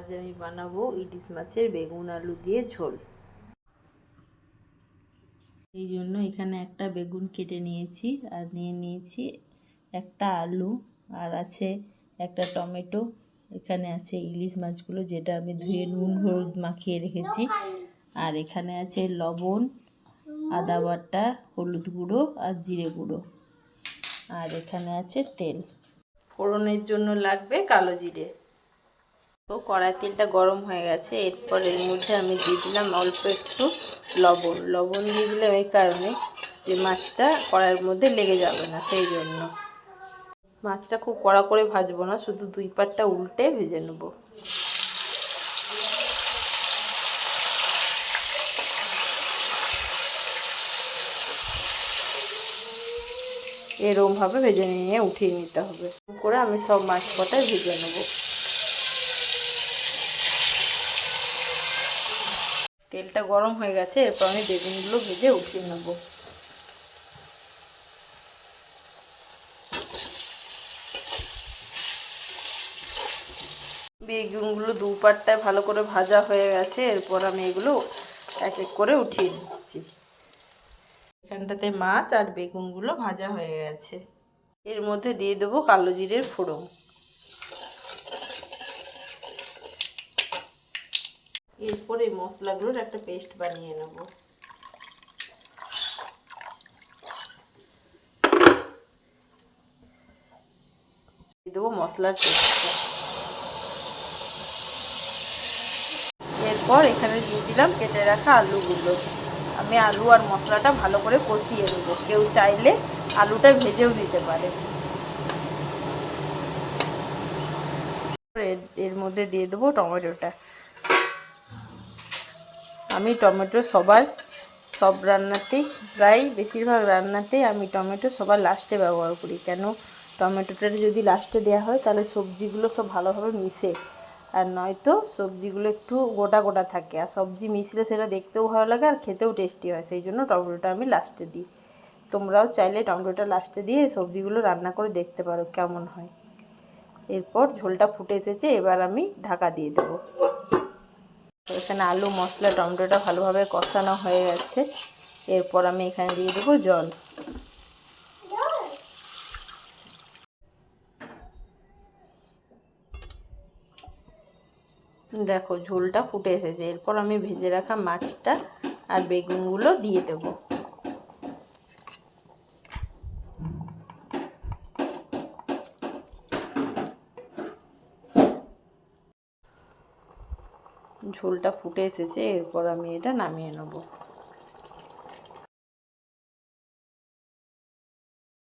আজ আমি বানাবো ইলিশ মাছের বেগুন আলু দিয়ে ঝোল। এই জন্য এখানে একটা বেগুন কেটে নিয়েছি আর নিয়ে নিয়েছি একটা আলু আর আছে একটা টমেটো। এখানে আছে ইলিশ মাছগুলো যেটা আমি ধুয়ে নুন, হলুদ মাখিয়ে রেখেছি। আর এখানে আছে লবণ, আদা বাটা, হলুদ গুঁড়ো আর জিরে গুঁড়ো। আর এখানে আছে তেল। ফোড়নের জন্য লাগবে কালো জিরে। তো কড়াই তেলটা গরম হয়ে গেছে। এরপর এর মধ্যে আমি দিয়ে দিলাম অল্প একটু লবণ। লবণ দিয়ে দিলাম এই কারণে যে মাছটা কড়াইয়ের মধ্যে লেগে যাবে না সেই জন্য। মাছটা খুব কড়া করে ভাজবো না, শুধু দুই পাটটা উল্টে ভেজে নেব। এরমভাবে ভেজে নিয়ে উঠিয়ে নিতে হবে। করে আমি সব মাছ কটাই ভেজে নেব। তেলটা গরম হয়ে গেছে, এরপর আমি বেগুনগুলো ভেজে উঠিয়ে নেব। বেগুনগুলো দু পাটটায় ভালো করে ভাজা হয়ে গেছে, এরপর আমি এগুলো এক এক করে উঠিয়ে নিচ্ছি। এখানটাতে মাছ আর বেগুনগুলো ভাজা হয়ে গেছে। এর মধ্যে দিয়ে দেবো কালো জিরের ফোড়ন। এরপর মশলাগুলোর একটা পেস্ট বানিয়ে নেব। দেবো মশলার এরপর এখানে দিয়ে দিলাম কেটে রাখা আলুগুলো। আমি আলু আর মশলাটা ভালো করে কষিয়ে নেব। কেউ চাইলে আলুটা ভেজেও দিতে পারে। এর মধ্যে দিয়ে দেবো টমেটোটা। আমি টমেটো সবার সব রান্নাতেই, প্রায় বেশিরভাগ রান্নাতেই আমি টমেটো সবার লাস্টে ব্যবহার করি। কেন? টমেটোটা যদি লাস্টে দেওয়া হয়, তাহলে সবজিগুলো সব ভালোভাবে মিশে। আর নয়তো সবজিগুলো একটু গোটা গোটা থাকে। আর সবজি মিশলে সেটা দেখতেও ভালো লাগে আর খেতেও টেস্টি হয়। সেই জন্য টমেটোটা আমি লাস্টে দিই। তোমরাও চাইলে টমেটোটা লাস্টে দিয়ে সবজিগুলো রান্না করে দেখতে পারো কেমন হয়। এরপর ঝোলটা ফুটে এসেছে, এবার আমি ঢাকা দিয়ে দেবো। তো এখানে আলু মশলা টমেটোটা ভালোভাবে কষানো হয়ে গেছে। এরপর আমি এখানে দিয়ে দেবো জল। দেখো ঝোলটা ফুটে এসেছে। এরপর আমি ভেজে রাখা মাছটা আর বেগুনগুলো দিয়ে দেব। ঝোলটা ফুটে এসেছে এরপর আমি এটা নামিয়ে নেব।